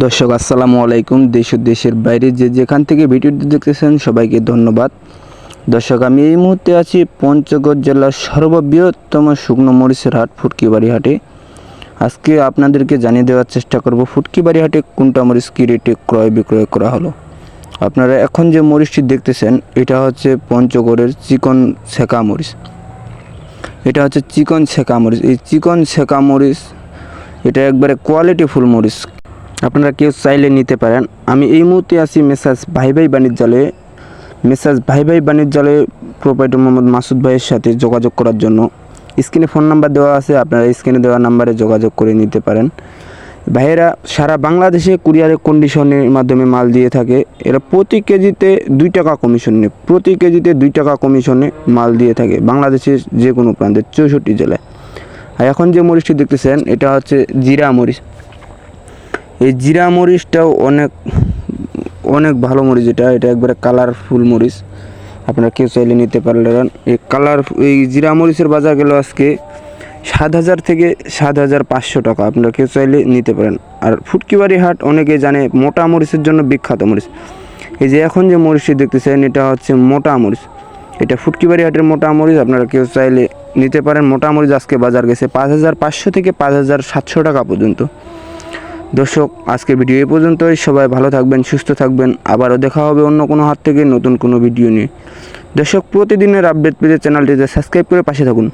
দর্শক, আসসালামু আলাইকুম। দেশ দেশের বাইরে যে যেখান থেকে ভিডিওটি দেখতেছেন, সবাইকে ধন্যবাদ। দর্শক, আমি এই মুহূর্তে আছি পঞ্চগড় জেলার সর্ববৃহত্তম শুকনো মরিচের হাট, ফুটকিবাড়ি হাটে। আজকে আপনাদেরকে জানিয়ে দেওয়ার চেষ্টা করব, ফুটকিবাড়ি হাটে কোনটা মরিচ কী রেটে ক্রয় বিক্রয় করা হলো? আপনারা এখন যে মরিচটি দেখতেছেন, এটা হচ্ছে পঞ্চগড়ের চিকন ছেঁকা মরিচ। এটা হচ্ছে চিকন ছেঁকা মরিচ। এই চিকন ছেঁকা মরিচ, এটা একবারে কোয়ালিটি ফুল মরিচ। আপনারা কেউ চাইলে নিতে পারেন। আমি এই মুহূর্তে আছি মেসাজ ভাই ভাই বাণিজ্যালয়ে। মেসাজ ভাই ভাই বাণিজ্যালয়ে প্রোপাইটার মোহাম্মদ মাসুদ ভাইয়ের সাথে যোগাযোগ করার জন্য। স্ক্রিনে ফোন নাম্বার দেওয়া আছে, আপনারা স্ক্রিনে দেওয়া নাম্বারে যোগাযোগ করে নিতে পারেন। ভাইয়েরা, সারা বাংলাদেশে কুরিয়ারের কন্ডিশনের মাধ্যমে মাল দিয়ে থাকে। এরা প্রতি কেজিতে দুই টাকা কমিশন প্রতি কেজিতে দুই টাকা কমিশনে মাল দিয়ে থাকে বাংলাদেশের যে কোনো প্রান্তে চৌষট্টি জেলায়। আর এখন যে মরিচটি দেখতেছেন, এটা হচ্ছে জিরা মরিচ। এই জিরা মরিচটাও অনেক অনেক ভালো মরিচ এটা। এটা একবারে কালারফুল মরিচ। আপনারা কেউ চাইলে নিতে পারলেন এই কালার এই জিরা মরিচের বাজার গেল আজকে সাত হাজার থেকে সাত হাজার পাঁচশো টাকা। আপনারা কেউ চাইলে নিতে পারেন। আর ফুটকিবাড়ি হাট অনেকে জানে মোটা মরিচের জন্য বিখ্যাত মরিচ। এই যে এখন যে মরিচটি দেখতেছেন, এটা হচ্ছে মোটা মরিচ। এটা ফুটকিবাড়ি হাটের মোটা মরিচ। আপনারা কেউ চাইলে নিতে পারেন। মোটা মরিচ আজকে বাজার গেছে পাঁচ হাজার পাঁচশো থেকে পাঁচ হাজার সাতশো টাকা পর্যন্ত। দর্শক, আজকের ভিডিও এ পর্যন্তই। সবাই ভালো থাকবেন, সুস্থ থাকবেন। আবারও দেখা হবে অন্য কোনো হাত থেকে নতুন কোনো ভিডিও নিয়ে। দর্শক, প্রতিদিনের আপডেট পেতে চ্যানেলটিতে সাবস্ক্রাইব করে পাশে থাকুন।